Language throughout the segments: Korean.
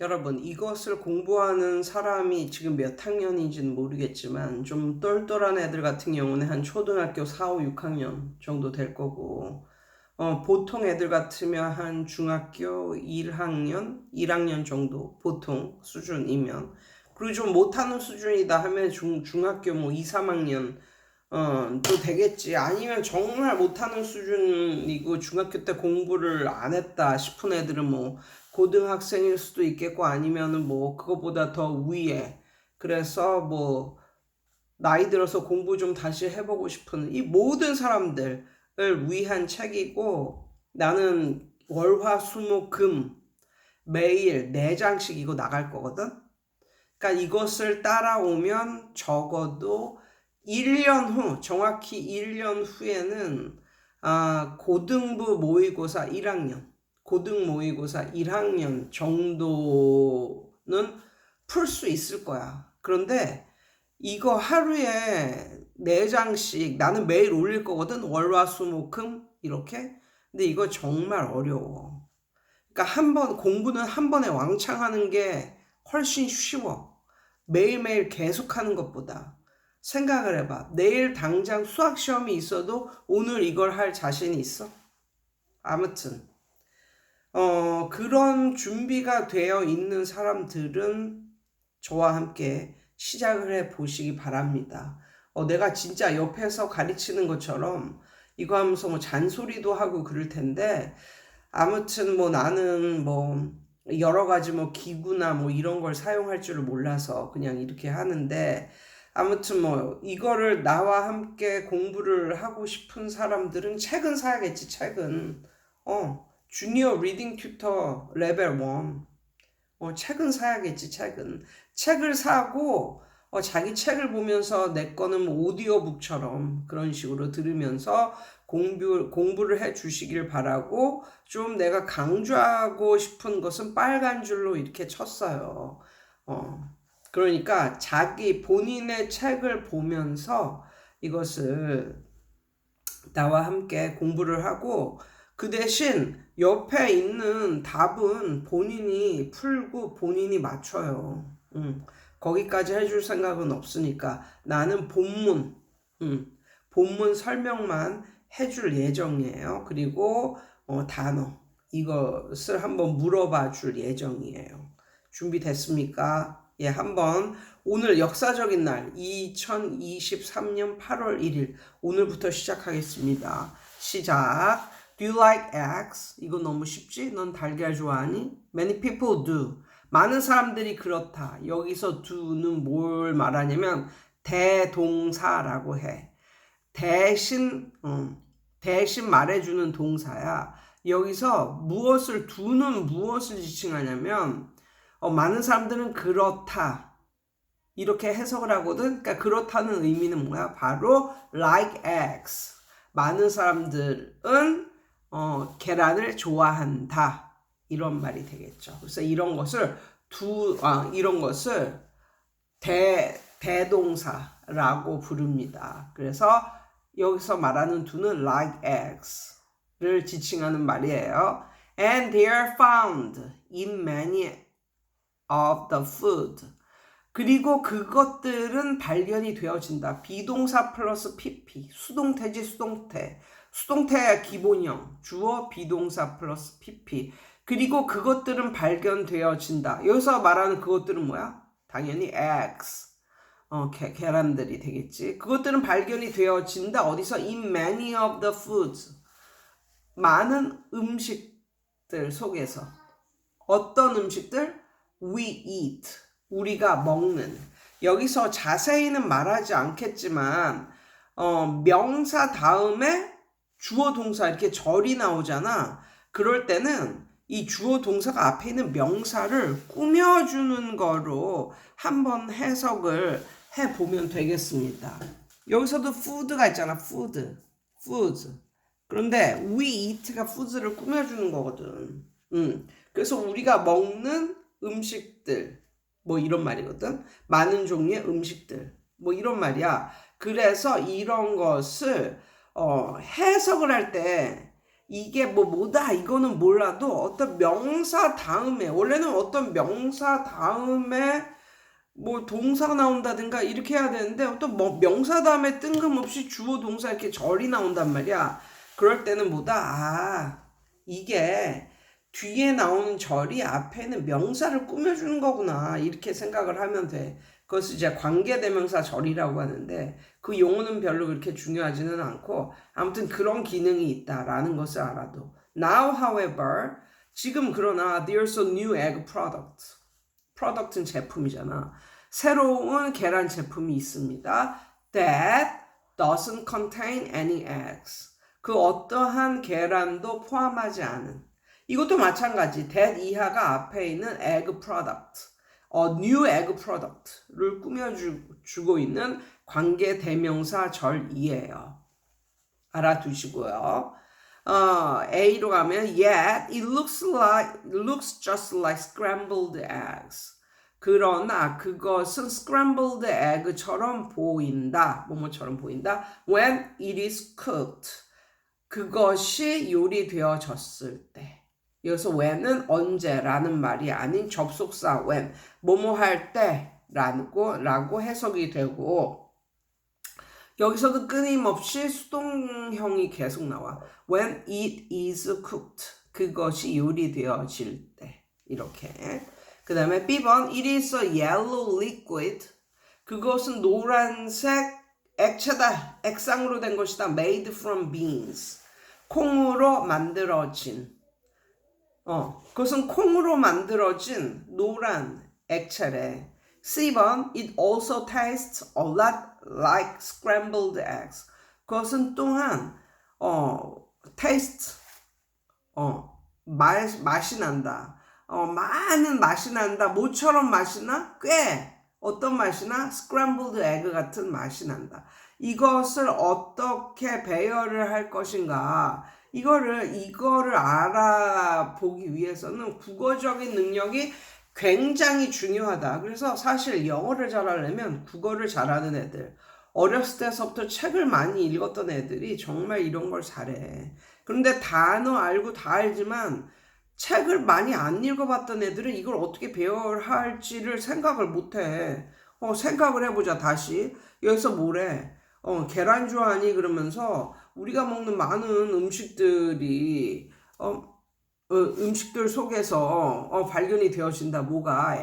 여러분, 이것을 공부하는 사람이 지금 몇 학년인지는 모르겠지만, 좀 똘똘한 애들 같은 경우는 한 초등학교 4, 5, 6학년 정도 될 거고, 어, 보통 애들 같으면 한 중학교 1학년, 1학년 정도, 보통 수준이면. 그리고 좀 못하는 수준이다 하면 중, 중학교 뭐 2, 3학년, 어, 또 되겠지. 아니면 정말 못하는 수준이고 중학교 때 공부를 안 했다 싶은 애들은 뭐 고등학생일 수도 있겠고 아니면은 뭐 그거보다 더 위에. 그래서 뭐 나이 들어서 공부 좀 다시 해보고 싶은 이 모든 사람들을 위한 책이고 나는 월화수목금 매일 네 장씩 이거 나갈 거거든. 그러니까 이것을 따라오면 적어도 1년 후, 정확히 1년 후에는 아, 고등부 모의고사 1학년, 고등 모의고사 1학년 정도는 풀 수 있을 거야. 그런데 이거 하루에 4장씩 나는 매일 올릴 거거든. 월화 수목금 이렇게. 근데 이거 정말 어려워. 그러니까 한 번 공부는 한 번에 왕창 하는 게 훨씬 쉬워. 매일매일 계속 하는 것보다. 생각을 해봐. 내일 당장 수학 시험이 있어도 오늘 이걸 할 자신이 있어? 아무튼, 어, 그런 준비가 되어 있는 사람들은 저와 함께 시작을 해 보시기 바랍니다. 어, 내가 진짜 옆에서 가르치는 것처럼 이거 하면서 뭐 잔소리도 하고 그럴 텐데, 아무튼 뭐 나는 뭐 여러 가지 뭐 기구나 뭐 이런 걸 사용할 줄을 몰라서 그냥 이렇게 하는데, 아무튼 뭐 이거를 나와 함께 공부를 하고 싶은 사람들은 책은 사야겠지 책은 어 주니어 리딩 튜터 레벨 1 어, 책은 사야겠지 책은 책을 사고 어, 자기 책을 보면서 내 거는 뭐 오디오북처럼 그런 식으로 들으면서 공부, 공부를 해 주시길 바라고 좀 내가 강조하고 싶은 것은 빨간 줄로 이렇게 쳤어요. 어, 그러니까 자기 본인의 책을 보면서 이것을 나와 함께 공부를 하고 그 대신 옆에 있는 답은 본인이 풀고 본인이 맞춰요. 음, 거기까지 해줄 생각은 없으니까 나는 본문, 음, 본문 설명만 해줄 예정이에요. 그리고 어, 단어 이것을 한번 물어봐 줄 예정이에요. 준비됐습니까? 예, 한번 오늘 역사적인 날 2023년 8월 1일 오늘부터 시작하겠습니다. 시작. Do you like eggs? 이거 너무 쉽지? 넌 달걀 좋아하니? Many people do. 많은 사람들이 그렇다. 여기서 do는 뭘 말하냐면 대동사라고 해. 대신 어, 대신 말해주는 동사야. 여기서 무엇을 두는 무엇을 지칭하냐면 어, 많은 사람들은 그렇다. 이렇게 해석을 하거든. 그러니까 그렇다는 의미는 뭐야? 바로 like eggs. 많은 사람들은 어, 계란을 좋아한다. 이런 말이 되겠죠. 그래서 이런 것을 두, 아, 이런 것을 대, 대동사라고 부릅니다. 그래서 여기서 말하는 두는 like eggs를 지칭하는 말이에요. And they are found in many of the food. 그리고 그것들은 발견이 되어진다. 비동사 플러스 pp. 수동태지 수동태. 수동태의 기본형. 주어 비동사 플러스 pp. 그리고 그것들은 발견되어진다. 여기서 말하는 그것들은 뭐야? 당연히 eggs. 어, 게, 계란들이 되겠지. 그것들은 발견이 되어진다. 어디서? In many of the foods. 많은 음식들 속에서. 어떤 음식들? We eat. 우리가 먹는. 여기서 자세히는 말하지 않겠지만, 어, 명사 다음에 주어 동사 이렇게 절이 나오잖아. 그럴 때는 이 주어 동사가 앞에 있는 명사를 꾸며주는 거로 한번 해석을 해보면 되겠습니다. 여기서도 food가 있잖아. food. foods. 그런데 we eat가 foods를 꾸며주는 거거든. 음. 그래서 우리가 먹는 음식들. 뭐 이런 말이거든. 많은 종류의 음식들. 뭐 이런 말이야. 그래서 이런 것을 어, 해석을 할 때 이게 뭐 뭐다 이거는 몰라도 어떤 명사 다음에 원래는 어떤 명사 다음에 뭐 동사가 나온다든가 이렇게 해야 되는데 어떤 뭐 명사 다음에 뜬금없이 주어 동사 이렇게 절이 나온단 말이야. 그럴 때는 뭐다 아 이게 뒤에 나오는 절이 앞에는 명사를 꾸며주는 거구나 이렇게 생각을 하면 돼. 그것을 이제 관계대명사 절이라고 하는데 그 용어는 별로 그렇게 중요하지는 않고 아무튼 그런 기능이 있다라는 것을 알아도. Now however 지금 그러나 there's a new egg product. Product는 제품이잖아. 새로운 계란 제품이 있습니다. That doesn't contain any eggs. 그 어떠한 계란도 포함하지 않은. 이것도 마찬가지. That 이하가 앞에 있는 egg product 어, new egg product를 꾸며주고 있는 관계 대명사 절이에요. 알아두시고요. 어, A로 가면 yet it looks like looks just like scrambled eggs. 그러나 그것은 scrambled egg처럼 보인다. 뭐뭐처럼 보인다. When it is cooked. 그것이 요리되어졌을 때. 여기서 when은 언제라는 말이 아닌 접속사 when. 뭐뭐 할 때라고 라고 해석이 되고 여기서도 끊임없이 수동형이 계속 나와. When it is cooked. 그것이 요리되어질 때. 이렇게. 그 다음에 B번 It is a yellow liquid. 그것은 노란색 액체다. 액상으로 된 것이다. Made from beans. 콩으로 만들어진. 어, 그것은 콩으로 만들어진 노란 액체래. C번 It also tastes a lot like scrambled eggs. 그것은 또한 어 taste 어 맛, 맛이 난다. 어 많은 맛이 난다. 모처럼 맛이 나? 꽤 어떤 맛이 나? scrambled egg 같은 맛이 난다. 이것을 어떻게 배열을 할 것인가? 이거를 이거를 알아보기 위해서는 국어적인 능력이 굉장히 중요하다. 그래서 사실 영어를 잘하려면 국어를 잘하는 애들, 어렸을 때서부터 책을 많이 읽었던 애들이 정말 이런 걸 잘해. 그런데 단어 알고 다 알지만 책을 많이 안 읽어봤던 애들은 이걸 어떻게 배열할지를 생각을 못해. 어, 생각을 해보자, 다시. 여기서 뭐래? 어, 계란주 아니? 그러면서 우리가 먹는 많은 음식들이, 어, 어, 음식들 속에서 어, 발견이 되어진다. 뭐가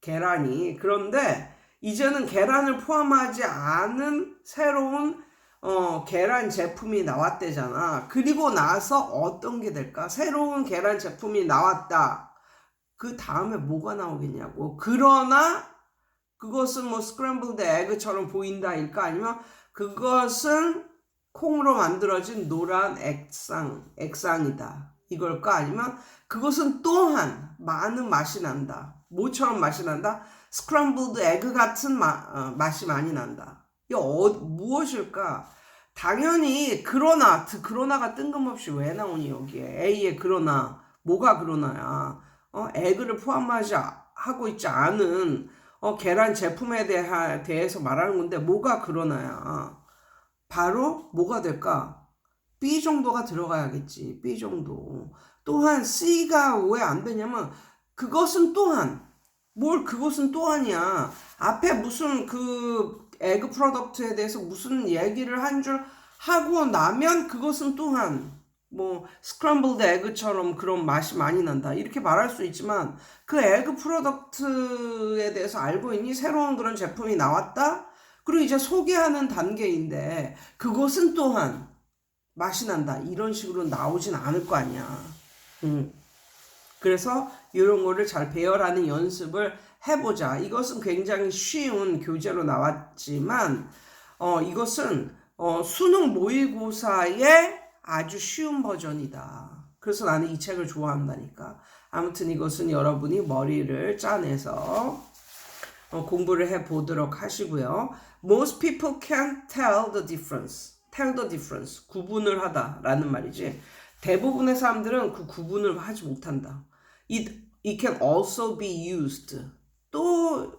계란이. 그런데 이제는 계란을 포함하지 않은 새로운 어, 계란 제품이 나왔대잖아. 그리고 나서 어떤 게 될까? 새로운 계란 제품이 나왔다. 그 다음에 뭐가 나오겠냐고. 그러나 그것은 뭐 스크램블드 에그처럼 보인다일까? 아니면 그것은 콩으로 만들어진 노란 액상, 액상이다. 이걸까? 아니면 그것은 또한 많은 맛이 난다. 뭐처럼 맛이 난다? 스크럼블드 에그 같은 마, 어, 맛이 많이 난다. 이 어, 무엇일까? 당연히 그러나 그러나가 뜬금없이 왜 나오니 여기에 A에 그러나 뭐가 그러나야? 어, 에그를 포함하지 하고 있지 않은 어, 계란 제품에 대하, 대해서 말하는 건데 뭐가 그러나야? 바로 뭐가 될까? B 정도가 들어가야겠지. B 정도. 또한 C가 왜 안 되냐면 그것은 또한 뭘 그것은 또한이야. 앞에 무슨 그 에그 프로덕트에 대해서 무슨 얘기를 한 줄 하고 나면 그것은 또한 뭐 스크럼블드 에그처럼 그런 맛이 많이 난다. 이렇게 말할 수 있지만 그 에그 프로덕트에 대해서 알고 있니? 새로운 그런 제품이 나왔다? 그리고 이제 소개하는 단계인데 그것은 또한 맛이 난다. 이런 식으로 나오진 않을 거 아니야. 음. 그래서 이런 거를 잘 배열하는 연습을 해보자. 이것은 굉장히 쉬운 교재로 나왔지만, 어, 이것은, 어, 수능 모의고사의 아주 쉬운 버전이다. 그래서 나는 이 책을 좋아한다니까. 아무튼 이것은 여러분이 머리를 짜내서 어, 공부를 해 보도록 하시고요. Most people can't tell the difference. tell the difference. 구분을 하다라는 말이지. 대부분의 사람들은 그 구분을 하지 못한다. It, it can also be used. 또,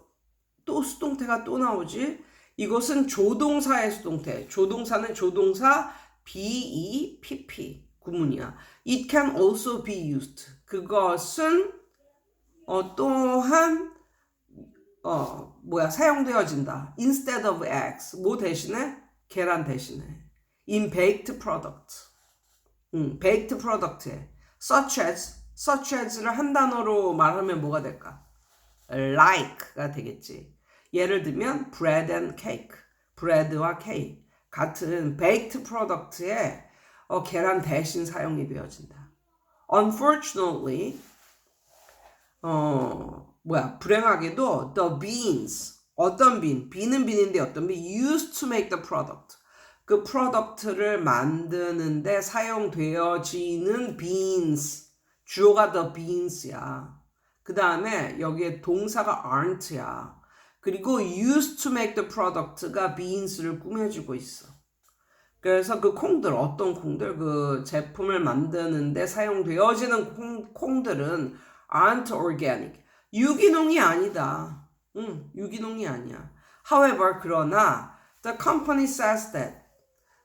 또 수동태가 또 나오지. 이것은 조동사의 수동태. 조동사는 조동사 BEPP. 구문이야. It can also be used. 그것은 어, 또한 어, 뭐야 사용되어진다. Instead of eggs. 뭐 대신에 계란 대신에 in baked product. 음, baked product에 such as such as를 한 단어로 말하면 뭐가 될까? like가 되겠지. 예를 들면 bread and cake, bread와 cake 같은 baked product에 어, 계란 대신 사용이 되어진다. Unfortunately, 어 뭐야 불행하게도 the beans 어떤 빈 비는 빈인데 어떤 빈 used to make the product 그 프로덕트를 만드는데 사용되어지는 beans 주어가 the beans야. 그 다음에 여기에 동사가 aren't야. 그리고 used to make the product가 beans를 꾸며주고 있어. 그래서 그 콩들 어떤 콩들 그 제품을 만드는데 사용되어지는 콩, 콩들은 aren't organic 유기농이 아니다. 응, 유기농이 아니야. However 그러나 the company says that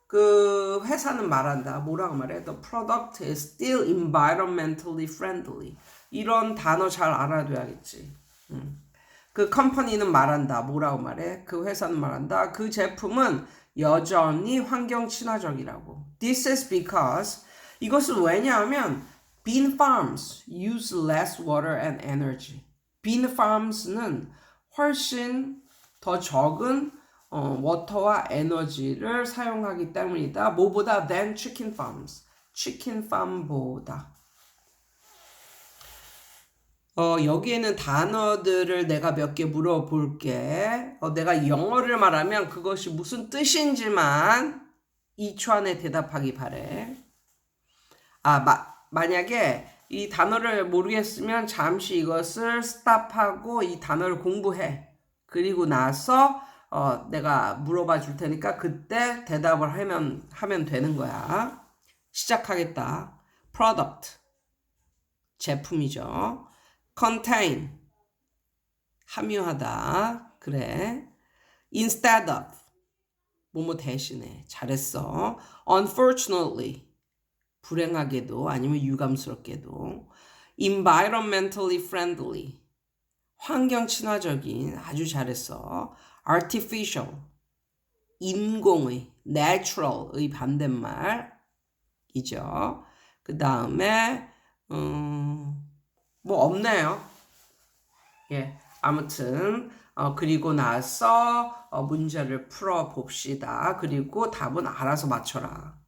그 회사는 말한다. 뭐라고 말해? The product is still environmentally friendly. 이런 단어 잘 알아둬야겠지. 음. 그 컴퍼니는 말한다. 뭐라고 말해? 그 회사는 말한다. 그 제품은 여전히 환경 친화적이라고. This is because 이것은 왜냐하면 bean farms use less water and energy. Bean farms는 훨씬 더 적은 어, 워터와 에너지를 사용하기 때문이다. 뭐보다 than chicken farms. 치킨 팜보다. 어, 여기에는 단어들을 내가 몇 개 물어볼게. 어, 내가 영어를 말하면 그것이 무슨 뜻인지만 2초 안에 대답하기 바래. 아, 마, 만약에 이 단어를 모르겠으면 잠시 이것을 스탑하고 이 단어를 공부해. 그리고 나서 어, 내가 물어봐 줄 테니까 그때 대답을 하면, 하면 되는 거야. 시작하겠다. product. 제품이죠. contain. 함유하다. 그래. instead of. 뭐뭐 대신에. 잘했어. unfortunately. 불행하게도 아니면 유감스럽게도. environmentally friendly. 환경 친화적인. 아주 잘했어. artificial. 인공의. natural의 반대말이죠. 그 다음에, 음, 뭐 없네요. 예, 아무튼 어, 그리고 나서 어, 문제를 풀어 봅시다. 그리고 답은 알아서 맞춰라.